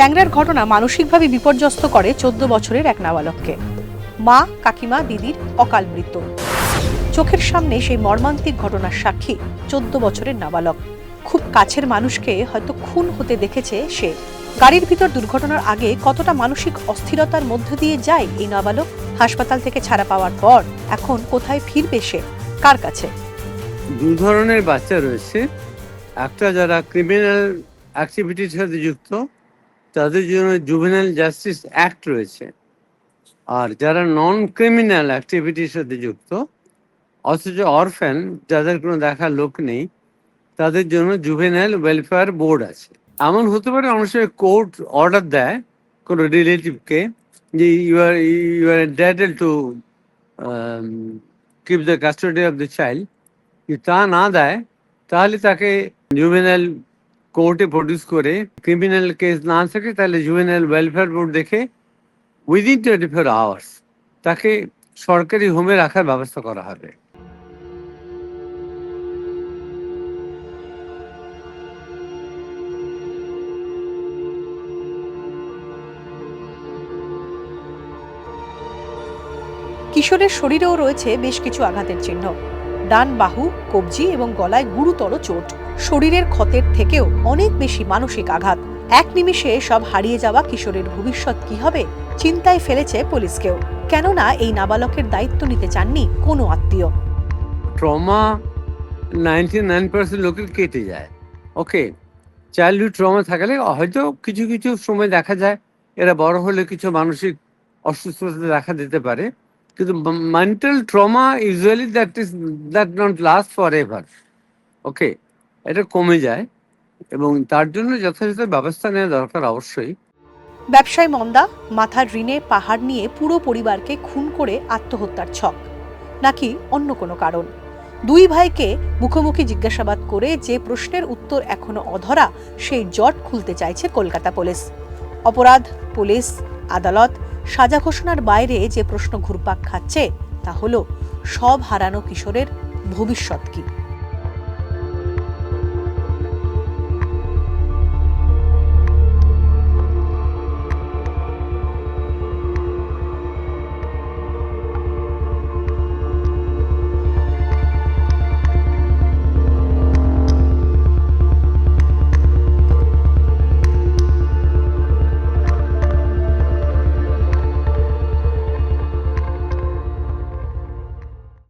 ট্যাংরার ঘটনা মানসিকভাবে বিপর্যস্ত করে চোদ্দ বছরের এক নাবালককে। মা, কাকিমা, দিদির অকাল মৃত্যু। চোখের সামনে সেই মর্মান্তিক ঘটনার সাক্ষী চোদ্দ বছরের নাবালক। খুব কাছের মানুষকে হয়তো খুন হতে দেখেছে সে। গাড়ির ভিতর দুর্ঘটনার আগে কতটা মানসিক অস্থিরতার মধ্য দিয়ে যায় এই নাবালক? হাসপাতাল থেকে ছাড়া পাওয়ার পর এখন কোথায় ফিরবে সে? কার কাছে? দু ধরনের বাচ্চা রয়েছে। একটা যারা ক্রিমিনাল অ্যাক্টিভিটির সাথে যুক্ত তাদের জন্য জুভেনাল জাস্টিস অ্যাক্ট রয়েছে। আর যারা নন ক্রিমিনাল অ্যাক্টিভিটির সাথে যুক্ত, অথচ অরফ্যান যাদের কোনো দেখার লোক নেই, তাদের জন্য জুভেনাল ওয়েলফেয়ার বোর্ড আছে। এমন হতে পারে অনেক সময় কোর্ট অর্ডার দেয় কোনো রিলেটিভকে যে you are you are detail to keep the custody of the child তা না দেয়, তাহলে তাকে জুভেনাল কোর্টে প্রডিউস করে ক্রিমিনাল কেস না থাকে, তাহলে জুভেনাল ওয়েলফেয়ার বোর্ড দেখে উইদিন টোয়েন্টি ফোর আওয়ার্স তাকে সরকারি হোমে রাখার ব্যবস্থা করা হবে। কিশোরের শরীরেও রয়েছে বেশ কিছু আঘাতের চিহ্ন। ডান বাহু, কবজি এবং গলায় গুরুতর চোট। শরীরের ক্ষতের থেকেও অনেক বেশি মানসিক আঘাত। এক নিমিষে সব হারিয়ে যাওয়া কিশোরের ভবিষ্যৎ কি হবে, চিন্তায় ফেলেছে পুলিশকেও। কেননা এই নাবালকের দায়িত্ব নিতে চাননি কোনো আত্মীয়। ট্রমা নাইনটি নাইন পার্সেন্ট লোকের কেটে যায়। ওকে, চাইল্ডহুড ট্রমা থাকলে হয়তো কিছু কিছু সময় দেখা যায়, এরা বড় হলে কিছু মানসিক অসুস্থতা দেখা দিতে পারে। কিন্তু mental trauma usually that is that not last forever okay এটা কমে যায় এবং তার জন্য যথাযথ ব্যবস্থা নেওয়া দরকার অবশ্যই। ব্যবসায় মন্দা মাথার ঋণে পাহাড় নিয়ে পুরো পরিবারকে খুন করে আত্মহত্যার ছক। নাকি অন্য কোনো কারণ? দুই ভাইকে মুখোমুখি জিজ্ঞাসাবাদ করে যে প্রশ্নের উত্তর এখনও অধরা, সেই জট খুলতে চাইছে কলকাতা পুলিশ। অপরাধ, পুলিশ, আদালত, সাজা ঘোষণার বাইরে যে প্রশ্ন ঘুরপাক খাচ্ছে, তা হলো, সব হারানো কিশোরের ভবিষ্যৎ কি?